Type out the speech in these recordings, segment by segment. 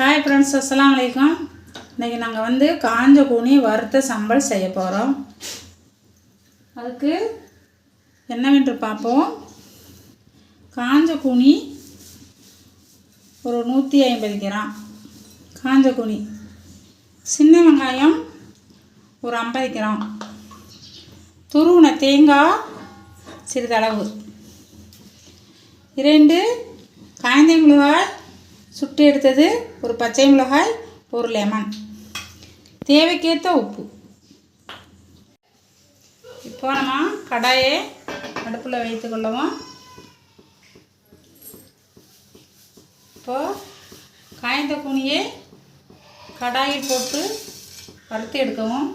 Hi friends அஸ்லாம் வலைக்கம் இன்றைக்கி நாங்கள் வந்து காஞ்ச கூனி வறுத்த சம்பல் செய்ய போகிறோம் அதுக்கு என்னவென்று பார்ப்போம். காஞ்ச கூனி ஒரு நூற்றி ஐம்பது கிராம். காஞ்ச கூனி சின்ன வெங்காயம் ஒரு ஐம்பது கிராம். துருவின தேங்காய் சிறிதளவு. இரண்டு காய்ந்த மிளகாய் சுட்டு எடுத்தது ஒரு பச்சை மிளகாய் ஒரு லெமன் தேவைக்கேற்ற உப்பு. இப்போ நம்ம கடாயை அடுப்பில் வைத்து கொள்ளவும். இப்போது காய்ந்த கூனியை கடாயில் போட்டு வறுத்து எடுக்கவும்.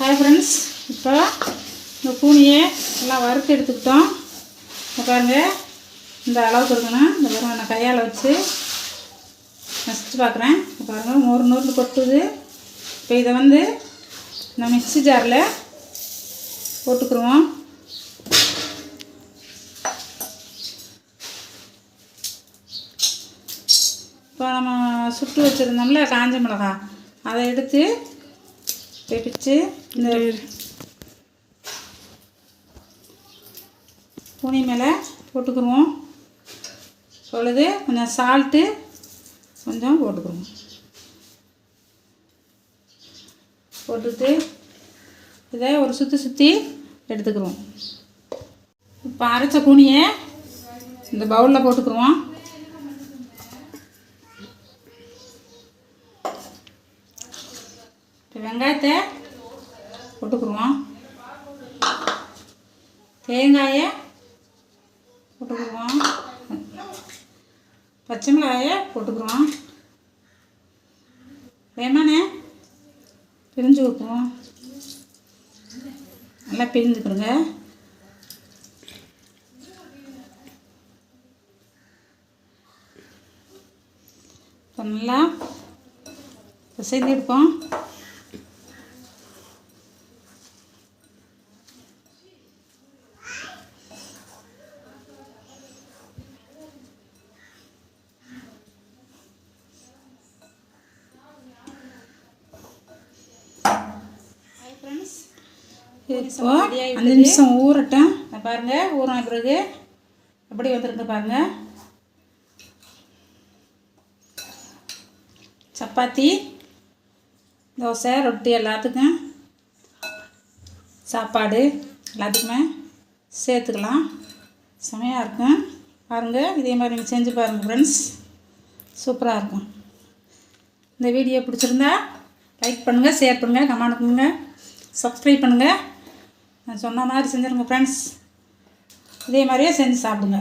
ஹாய் ஃப்ரெண்ட்ஸ் இப்போ இந்த பூனியை எல்லாம் வறுத்து எடுத்துக்கிட்டோம். உட்காருங்க இந்த அளவுக்கு இருக்கணும். இந்த பாருங்க நான் கையால் வச்சு நசிச்சு பார்க்குறேன் இப்போ பாருங்க நூறு நூறு கொட்டுது. இப்போ இதை வந்து இந்த மிக்ஸி ஜாரில் போட்டுக்குருவோம். இப்போ நம்ம சுட்டு வச்சுருந்தோம்ல காஞ்ச மிளகா அதை எடுத்து பிடிச்சு இந்த துணி மேலே போட்டுக்குருவோம். பொழுது கொஞ்சம் சால்ட்டு கொஞ்சம் போட்டுக்குருவோம். போட்டுட்டு இதை ஒரு சுற்றி சுற்றி எடுத்துக்கிருவோம். இப்போ அரைச்ச கூனியை இந்த பவுலில் போட்டுக்குருவோம். வெங்காயத்தை போட்டுக்குருவோம் தேங்காயை போட்டுக்குருவோம் பச்சை மிளகாயை போட்டுக்குருவோம் வேமானே பிரிஞ்சு ஊற்றுவோம். நல்லா பிரிஞ்சுக்கிறோங்க இப்போ நல்லா பிசைந்து எடுப்போம். இப்போ அஞ்சு நிமிஷம் ஊறட்டும். இதை பாருங்க ஊறின பிறகு எப்படி வந்திருக்கு பாருங்க. சப்பாத்தி தோசை ரொட்டி எல்லாத்துக்கும் சாப்பாடு எல்லாத்துக்குமே சேர்த்துக்கலாம். செமையாக இருக்கும். பாருங்கள் இதே மாதிரி நீங்கள் செஞ்சு பாருங்கள் ஃப்ரெண்ட்ஸ் சூப்பராக இருக்கும். இந்த வீடியோ பிடிச்சிருந்தா லைக் பண்ணுங்கள் ஷேர் பண்ணுங்கள் கமெண்ட் பண்ணுங்கள் சப்ஸ்கிரைப் பண்ணுங்கள் நான் சொன்ன மாதிரி செஞ்சுருங்க ஃப்ரெண்ட்ஸ் இதே மாதிரியே செஞ்சு சாப்பிடுங்க.